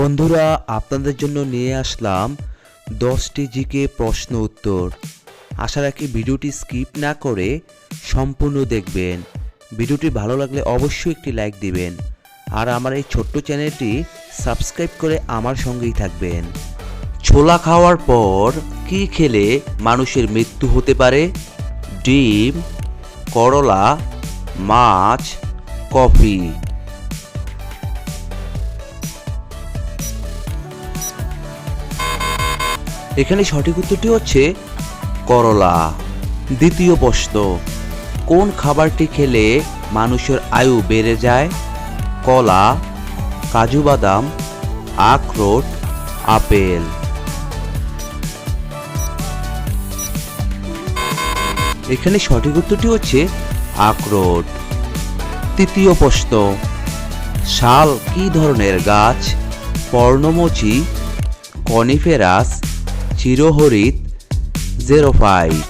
বন্ধুরা, আপনাদের জন্য নিয়ে আসলাম দশটি জিকে প্রশ্ন উত্তর। আশা রাখি ভিডিওটি স্কিপ না করে সম্পূর্ণ দেখবেন। ভিডিওটি ভালো লাগলে অবশ্যই একটি লাইক দিবেন। আর আমার এই ছোট্ট চ্যানেলটি সাবস্ক্রাইব করে আমার সঙ্গেই থাকবেন। ছোলা খাওয়ার পর কি খেলে মানুষের মৃত্যু হতে পারে? ডিম, করলা, মাছ, কফি। এখানে সঠিক উত্তরটি হচ্ছে করলা। দ্বিতীয় প্রশ্ন, কোন খাবারটি খেলে মানুষের আয়ু বেড়ে যায়? কলা, কাজু বাদাম, আখরোট, আপেল। এখানে সঠিক উত্তরটি হচ্ছে আখরোট। তৃতীয় প্রশ্ন, শাল কি ধরনের গাছ? পর্ণমোচী, কনিফেরাস চিরহরিত জেরোফাইট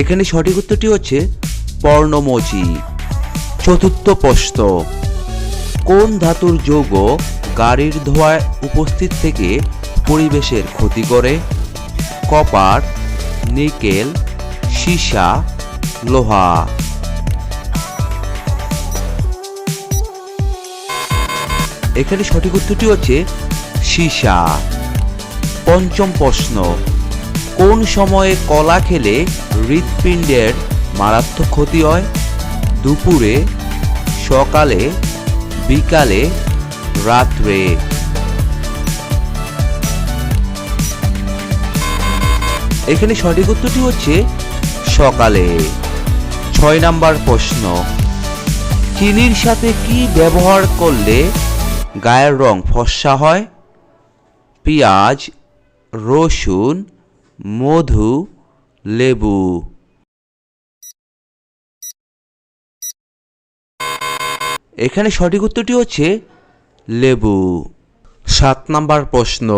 এখানে সঠিক উত্তরটি হচ্ছে পর্ণমোচী। চতুর্থ প্রশ্ন, কোন ধাতুর যৌগ গাড়ির ধোঁয়ায় উপস্থিত থেকে পরিবেশের ক্ষতি করে? কপার, নিকেল, সীসা, লোহা। এখানে সঠিক উত্তরটি হচ্ছে সীসা। পঞ্চম প্রশ্ন, কোন সময়ে কলা খেলে হৃৎপিণ্ডের মারাত্মক ক্ষতি হয়? দুপুরে, সকালে, বিকালে, রাত্রে? এখানে সঠিক উত্তরটি হচ্ছে সকালে। ছয় নাম্বার প্রশ্ন, চিনির সাথে কি ব্যবহার করলে গায়ের রং ফর্সা হয়, পেঁয়াজ, রসুন, মধু, লেবু। এখানে সঠিক উত্তরটি হচ্ছে লেবু। সাত নাম্বার প্রশ্ন,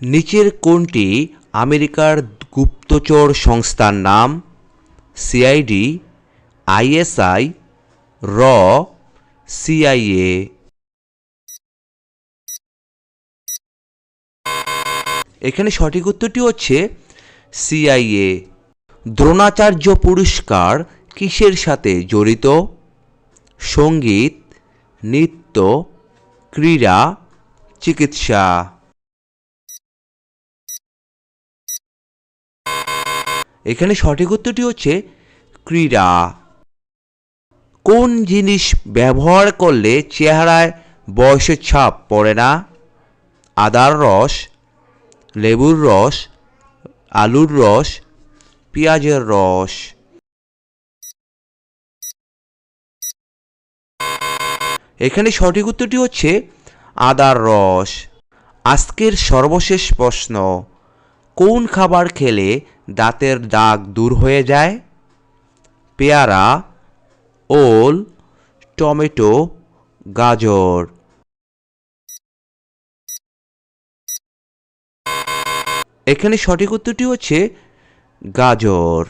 নিচের কোনটি আমেরিকার গুপ্তচর সংস্থার নাম? সিআইডি, আইএসআই, র, সিআইএ। এখানে সঠিক উত্তরটি হচ্ছে সিআইএ দ্রোণাচার্য পুরস্কার কিসের সাথে জড়িত? সংগীত, নৃত্য, ক্রীড়া, চিকিৎসা। এখানে সঠিক উত্তরটি হচ্ছে ক্রীড়া। কোন জিনিস ব্যবহার করলে চেহারায় বয়সের ছাপ পড়ে না? আদার রস লেবুর রস, আলুর রস, পেঁয়াজের রস। এখানে সঠিক উত্তরটি হচ্ছে আদার রস। আজকের সর্বশেষ প্রশ্ন, কোন খাবার খেলে দাঁতের দাগ দূর হয়ে যায়? পেয়ারা, ওল, টমেটো, গাজর। এখানে সঠিক উত্তরটি হচ্ছে গাজর।